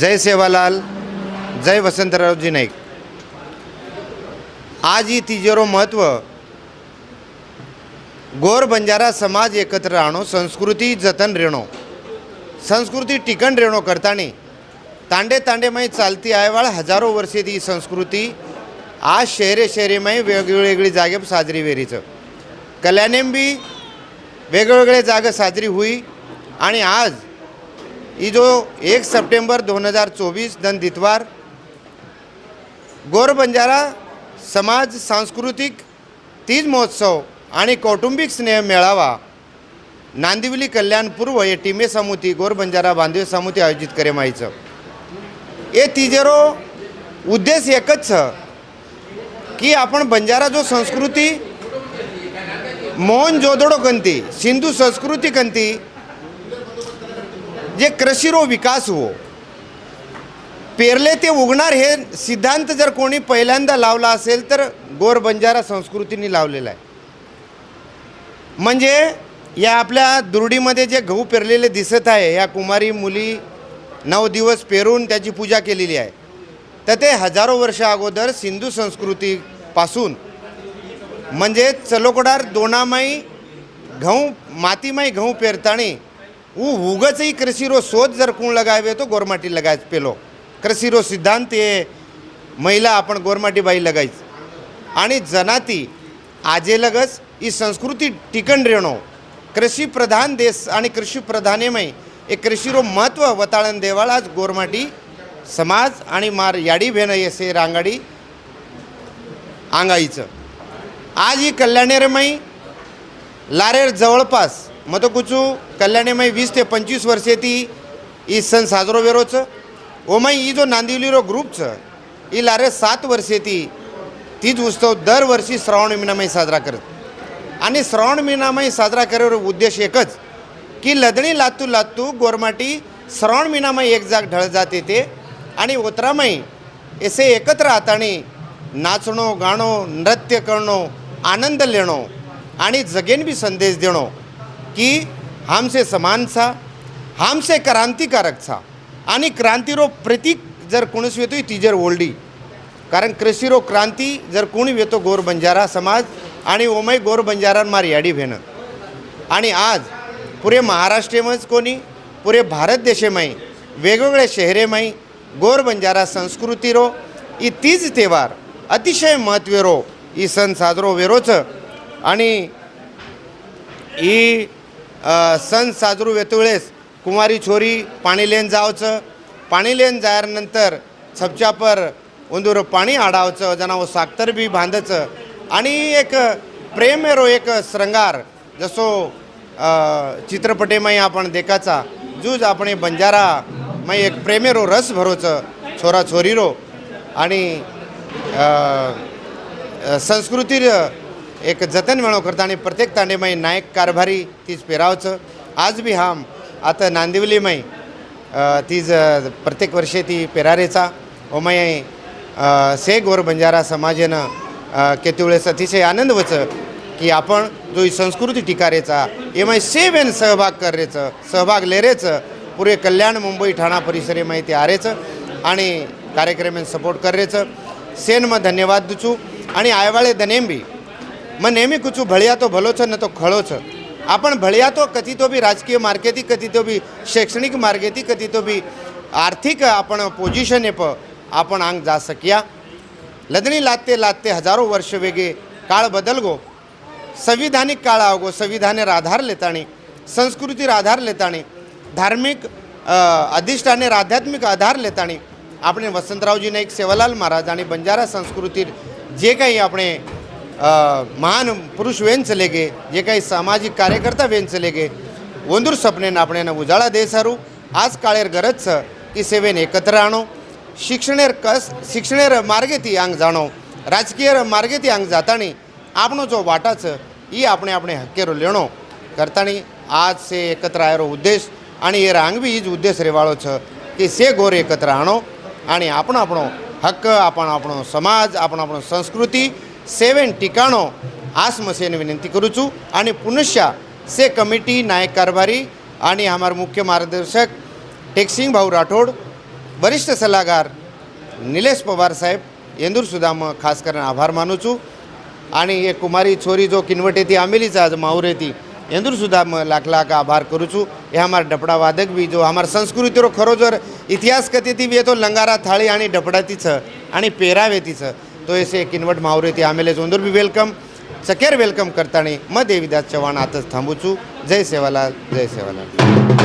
जय सेवालाल जय वसंतरावजी नाईक. आज ही तिजेरो महत्त्व गोर बंजारा समाज एकत्र राहणं संस्कृती जतन रेणो. संस्कृती टिकण रेणो करतानी तांडे तांडेमय चालती आयवाळ हजारो वर्षे ती संस्कृती आज शहरे शहरेमाई वेगवेगळी जागे साजरी वेरीचं. कल्याणेम बी वेगवेगळे जागा साजरी हुई आणि आज ये जो एक सितंबर 2024 दंदितवार गोर बंजारा समाज सांस्कृतिक तीज महोत्सव आणि कौटुंबिक स्नेह मेळावा नांदिवली कल्याण पूर्व ये टीमे समुती गोर बंजारा बांधव समुती आयोजित करे माहीचं ये तिजेरो उद्देश एकच छ की आपण बंजारा जो संस्कृती मोहन जोदडो कंती सिंधू संस्कृती कंती जे कृषीरो विकास हो. पेरले ते उगणार हे सिद्धांत जर कोणी पहिल्यांदा लावला असेल तर गोर बंजारा संस्कृतीने लावलेला आहे. म्हणजे या आपल्या दुर्डीमध्ये जे गहू पेरलेले दिसत आहे या कुमारी मुली नऊ दिवस पेरून त्याची पूजा केलेली आहे. तर ते हजारो वर्ष अगोदर सिंधू संस्कृतीपासून म्हणजे चलोकडार दोनामाई गहू मातीमाई गहू पेरताणी ऊ उगचही कृषीरो शोध जर कोण लगावे तो गोरमाटी लगायच पेलो. कृषीरो सिद्धांत हे महिला आपण गोरमाटी बाई लगायच. आणि जनाती आजे लगच ही संस्कृती टिकण रेणो. कृषी प्रधान देश आणि कृषी प्रधानेमय हे कृषीरो महत्त्व वताळण देवाळ आज गोरमाटी समाज आणि मार याडी भेण येसे रांगाडी आंगाईचं. आज ही कल्याणेरमयी लारेर जवळपास मतकुचू कल्याणीमय वीस ते पंचवीस वर्षे ती ई सण साजरो वेरोचं. ओमाई ही जो नांदिवलीरो ग्रुपचं ही लारे सात वर्षे ती तीच उत्सव दरवर्षी श्रावण महिनामय साजरा करत. आणि श्रावण महिनामय साजरा करावर उद्देश एकच की लदणी लातू लातू गोरमाटी श्रावण महिनामय एक जाग ढळ जाते ते. आणि ओतरामाई असे एकत्र हाताने नाचणो गाणो नृत्य करणो आनंद लेणो आणि जगेन बी संदेश देणो. की हमसे समान सा हमसे क्रांतिकारक सा आणि क्रांतीरो प्रतीक जर कोणीच येतो ती जर ओल्डी। कारण कृषीरो क्रांती जर कोणी येतो गोर बंजारा समाज आणि ओमय गोर बंजारा मार याडी भेणं। आणि आज पुरे महाराष्ट्रेमच कोणी पुरे भारत देशेमाई वेगवेगळे शहरेमाई गोर बंजारा संस्कृतीरो ही तीज तेवार अतिशय महत्वेरो ही सण साजरो वेरोचं। आणि ही सण साजरू वेतुळेस कुमारी छोरी पाणी लेन जावचं. पाणी लेन जायनंतर छपच्यापर उंदूर पाणी आडावचं जनावं साखतर बी बांधचं आणि एक प्रेमेरो एक श्रंगार जसो चित्रपटेमय आपण देखाचा. जूज आपण बंजारा माई एक प्रेमेरो रस भरोचं छोरा छोरीरो आणि संस्कृतीर एक जतन मेळो करता आणि प्रत्येक तांडेमाई नायक कारभारी तीच पेरावचं. आज बी हाम आता नांदिवलीमाई तीज प्रत्येक वर्षे ती पेरारेचा. ओमाई से गोर बंजारा समाजेनं केतुळेस वेळेस अतिशय आनंद वचं की आपण जो ही संस्कृती टिकारेचा एमय सेवेन सहभाग करेचं सहभाग लेरेचं पुरे कल्याण मुंबई ठाणा परिसरे माहिती आरेचं आणि कार्यक्रमेन सपोर्ट करेचं. सेन मग धन्यवाद दुचू आणि आयवाळे धनेम बी. મને એમ કૂછું ભળ્યા તો ભલો છે ને તો ખળો છે. ભળ્યા તો ભળિયા તો બી રાજકીય માર્ગેથી કથિતો બી શૈક્ષણિક માર્ગેથી કથિતો બી આર્થિક આપણ પોઝિશને પર આપણ આંગ જા શક્યા. લદણી લાદતે લાદતે હજારો વર્ષ વેગે કાળ બદલગો. સંવિધાનિક કાળ આવગો, સંવિધાને આધાર લેતાણી, સંસ્કૃતિર આધાર લેતાણી, ધાર્મિક અધિષ્ઠાને આધ્યાત્મિક આધાર લેતાણી. આપણે વસંતરાવજીના એક સેવાલાલ મહારાજાની બંજારા સંસ્કૃતિ જે કંઈ આપણે મહાન પુરુષ વેન ચલે ગે જે કંઈ સામાજિક કાર્યકર્તા વેન ચલે ગે વંદુર સપનેને આપણે એને ઉજાળા દે સારું આજ કાળેર ગરજ છે કે સેવેન એકત્ર આણો શિક્ષણેર કસ શિક્ષણેર માર્ગેથી આંગ જાણો રાજકીય માર્ગેથી આંગ જાતાણી આપણો જો વાટા છે એ આપણે આપણે હકેરો લેણો કરતાણી આજ સે એકત્ર આયેલો ઉદ્દેશ आणि એ રાંગ બી એ જ ઉદ્દેશ રહેવાળો છે કે સે ગોર એકત્ર આણો आणि आपण આપણો હક્ક आपण આપણો સમાજ आपण આપણો સંસ્કૃતિ સેવેન ટીકાણો આસમસેને વિનંતી કરું છું અને પુનશ્ચા સે કમિટી નાયક કારભારી आणि आम्हाला मुख्य मार्गदर्शक टेकसिंग भाऊ राठोड वरिष्ठ सल्लागार निलेश पवार साहेब येंदूरसुद्धा खास करून आभार मानू आणि हे कुमारी छोरी जो किनवट येते आमेलीच आज माहुरेती येंदूरसुद्धा लाख लाख आभार करू हे आम्हाला डपडा वादक बी जो आम्हाला संस्कृतीरो खरो जर इतिहास कथेती येतो लंगारा थाळी आणि डपडा तिचं आणि पेरावेतीचं. तो ऐसे किनवट मावरे ते आम्हाला जोंदूर बी वेलकम सकेर वेलकम करताना म देविदास चव्हाण आताच थांबूचू जय सेवालाल जय सेवालाल।